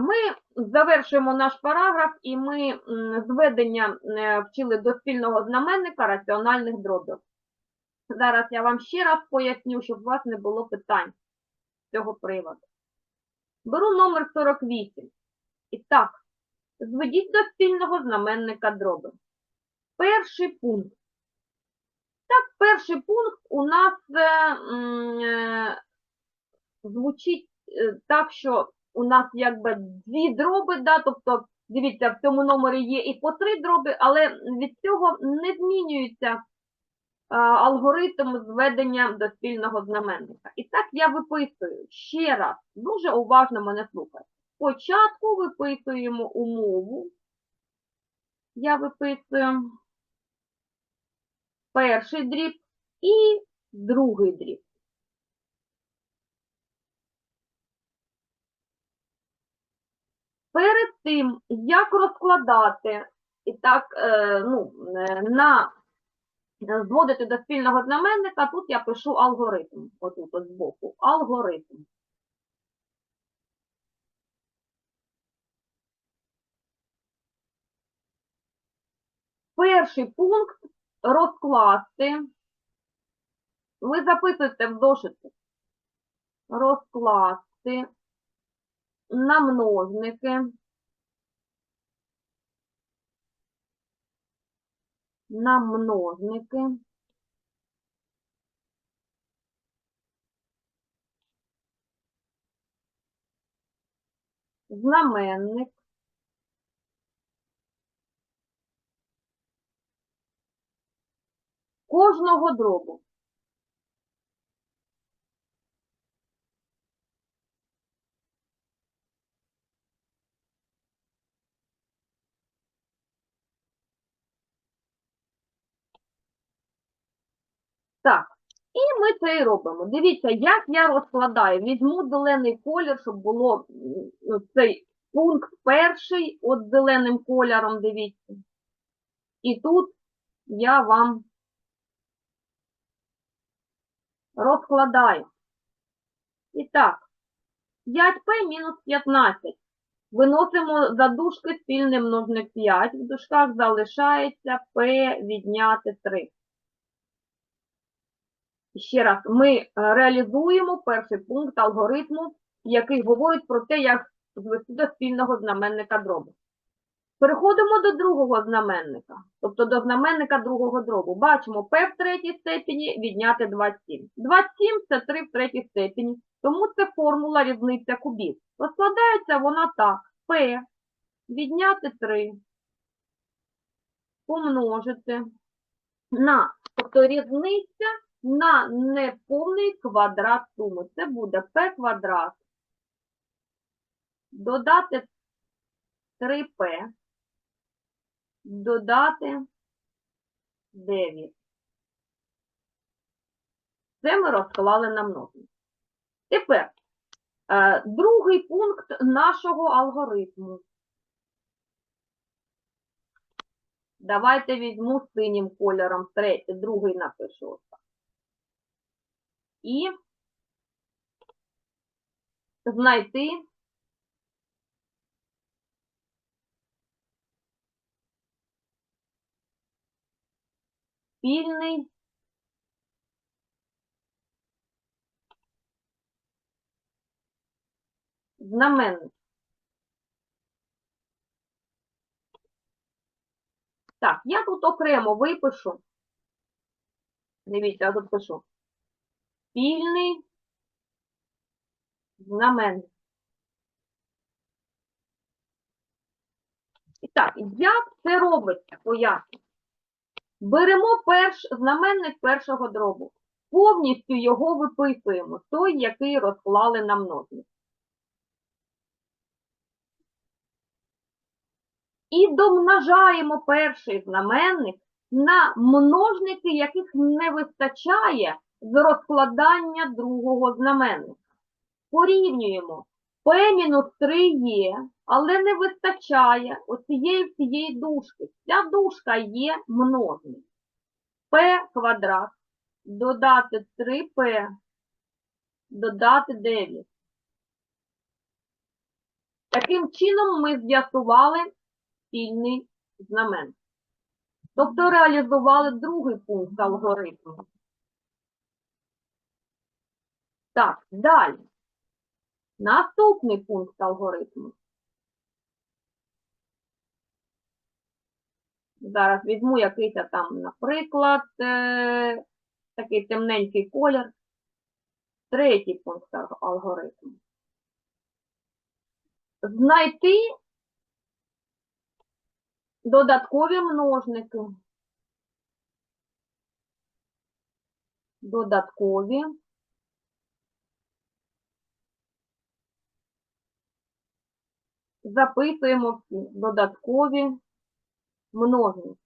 Ми завершуємо наш параграф, і ми зведення е, вчили до спільного знаменника раціональних дробів. Зараз я вам ще раз поясню, щоб у вас не було питань з цього приводу. Беру номер 48. І так, зведіть до спільного знаменника дроби. Перший пункт. Так, перший пункт у нас е, е, звучить е, так, що у нас якби дві дроби, да, тобто, дивіться, в цьому номері є і по три дроби, але від цього не змінюється алгоритм зведення до спільного знаменника. І так я виписую ще раз, дуже уважно мене слухайте. Спочатку виписуємо умову. Я виписую перший дріб і другий дріб. Перед тим, як розкладати і так, е, ну, е, на е, зводити до спільного знаменника, тут я пишу алгоритм. Отут от збоку. Алгоритм. Перший пункт розкласти. Ви записуєте в зошиті. Розкласти на множники. На множники. Знаменник. Кожного дробу. Так, і ми це і робимо. Дивіться, як я розкладаю. Візьму зелений колір, щоб було ну, цей пункт перший, от зеленим кольором, дивіться. І тут я вам розкладаю. І так, 5p мінус 15. Виносимо за дужки спільний множник 5. В дужках залишається p відняти 3. Ще раз, ми е, реалізуємо перший пункт алгоритму, який говорить про те, як звести до спільного знаменника дробу. Переходимо до другого знаменника, тобто до знаменника другого дробу. Бачимо p в третій степені відняти 27. 27 – це 3 в третій степені, тому це формула різниця кубів. Розкладається вона так. p відняти 3 помножити на, тобто різниця на неповний квадрат суми. Це буде p квадрат. Додати 3p. Додати 9. Це ми розклали на множник. Тепер е, другий пункт нашого алгоритму. Давайте візьму синім кольором третій, другий напишу. І знайти спільний знаменник. Так, я тут окремо випишу. Дивіться, я тут пишу. Спільний знаменник. І так, як це робиться? Поясню. Беремо перш, знаменник першого дробу. Повністю його виписуємо, той, який розклали на множник. І домножаємо перший знаменник на множники, яких не вистачає з розкладання другого знаменника. Порівнюємо. P-3 є, але не вистачає оцієї всієї дужки. Ця дужка є множник. P квадрат додати 3p, додати 9. Таким чином ми з'ясували спільний знамен. Тобто реалізували другий пункт алгоритму. Так, далі. Наступний пункт алгоритму. Зараз візьму якийсь там, наприклад, е, такий темненький колір. Третій пункт алгоритму. Знайти додаткові множники. Додаткові записуємо всі додаткові множники.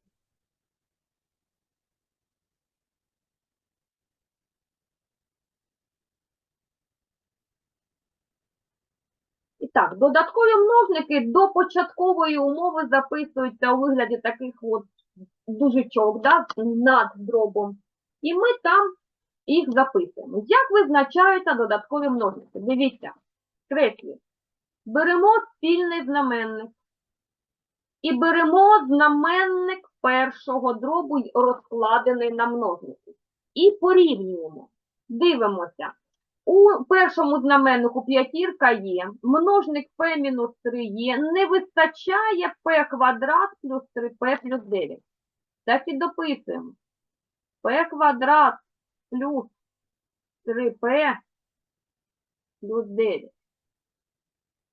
І так, додаткові множники до початкової умови записуються у вигляді таких от дужечок, да, над дробом. І ми там їх записуємо. Як визначаються додаткові множники? Дивіться, креслі. Беремо спільний знаменник. І беремо знаменник першого дробу, розкладений на множники. І порівнюємо. Дивимося. У першому знаменнику п'ятірка є, множник p мінус 3 є, не вистачає p квадрат плюс 3p плюс 9. Так і дописуємо. p квадрат плюс 3p плюс 9.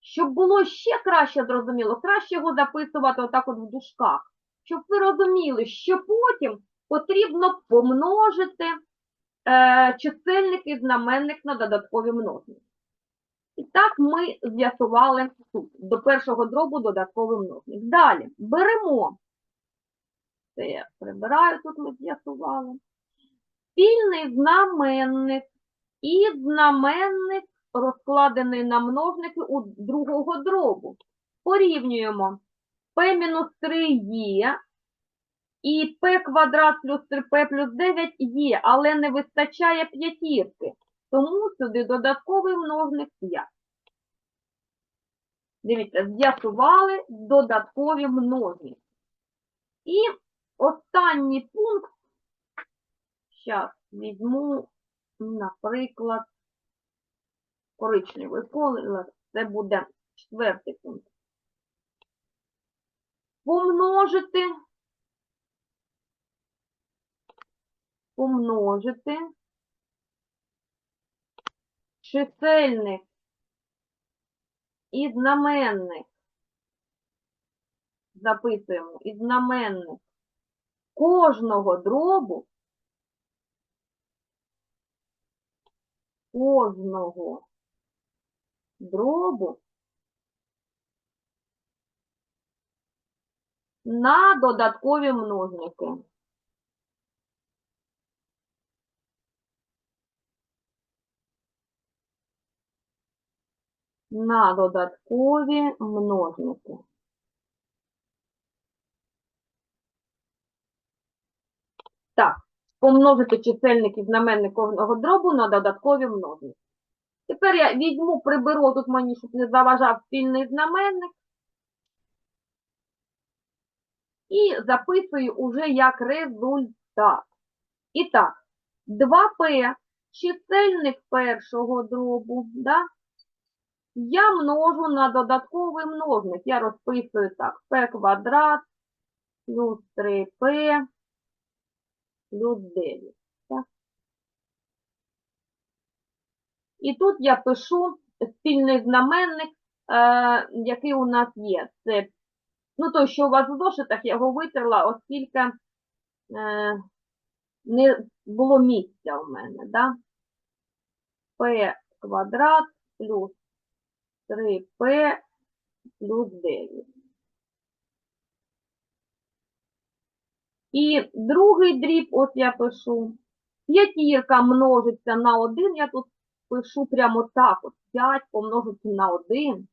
Щоб було ще краще зрозуміло, краще його записувати отак от в дужках. Щоб ви розуміли, що потім потрібно помножити е, чисельник і знаменник на додаткові множники. І так ми з'ясували тут, до першого дробу додатковий множник. Далі беремо, це я прибираю, тут ми з'ясували, спільний знаменник і знаменник розкладений на множники у другого дробу. Порівнюємо. p-3 є, і p квадрат плюс 3p плюс 9 є, але не вистачає п'ятірки. Тому сюди додатковий множник 5. Дивіться, з'ясували додаткові множники. І останній пункт, зараз візьму, наприклад, коричневий колір, це буде четвертий пункт. Помножити, помножити. Чисельник і знаменник. Записуємо. І знаменник кожного дробу. Кожного дробу на додаткові множники. На додаткові множники. Так, помножити чисельник і дробу на додаткові множники. Тепер я візьму, приберу, тут мені, щоб не заважав спільний знаменник. І записую уже як результат. І так, 2p чисельник першого дробу, да? я множу на додатковий множник. Я розписую так, p квадрат плюс 3p плюс 9. Так? І тут я пишу спільний знаменник, е, який у нас є. Це, ну, той, що у вас в зошитах, я його витерла, оскільки е, не було місця у мене. Да? p квадрат плюс 3p плюс 9. І другий дріб, ось я пишу, п'ятірка множиться на 1, я тут пишу прямо так, от 5 помножити на 1,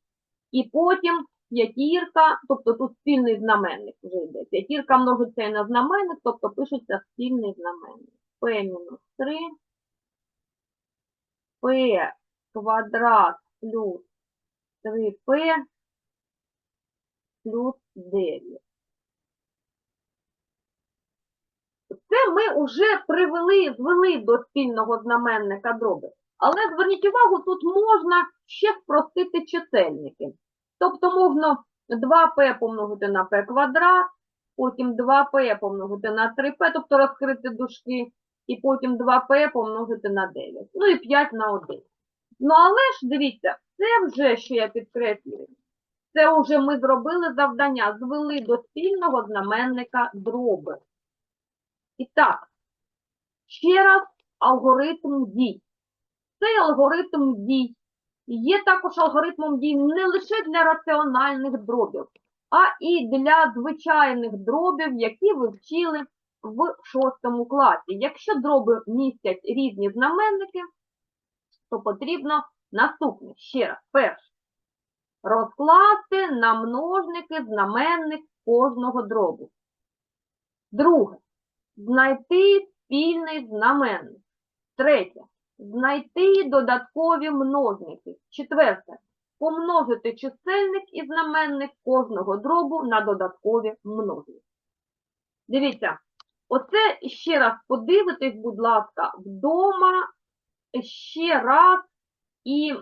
і потім п'ятірка, тобто тут спільний знаменник вже йде. П'ятірка множиться і на знаменник, тобто пишеться спільний знаменник. p мінус 3, p квадрат плюс 3p плюс 9. Це ми вже привели, звели до спільного знаменника дроби. Але зверніть увагу, тут можна ще спростити чисельники. Тобто можна 2p помножити на p квадрат, потім 2p помножити на 3p, тобто розкрити дужки, і потім 2p помножити на 9. Ну і 5 на 1. Ну але ж дивіться, це вже, що я підкреслюю, це вже ми зробили завдання, звели до спільного знаменника дроби. І так, ще раз алгоритм дій. Цей алгоритм дій є також алгоритмом дій не лише для раціональних дробів, а і для звичайних дробів, які ви вчили в шостому класі. Якщо дроби містять різні знаменники, то потрібно наступне. Ще раз, перше. Розкласти на множники знаменник кожного дробу. Друге. Знайти спільний знаменник. Третє. Знайти додаткові множники. Четверте. Помножити чисельник і знаменник кожного дробу на додаткові множники. Дивіться, оце ще раз подивитесь, будь ласка, вдома ще раз. І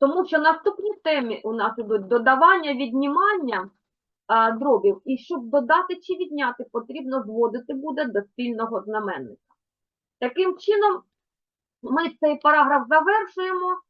тому що наступні темі у нас ідуть додавання, віднімання а, дробів. І щоб додати чи відняти, потрібно зводити буде до спільного знаменника. Таким чином, ми цей параграф завершуємо.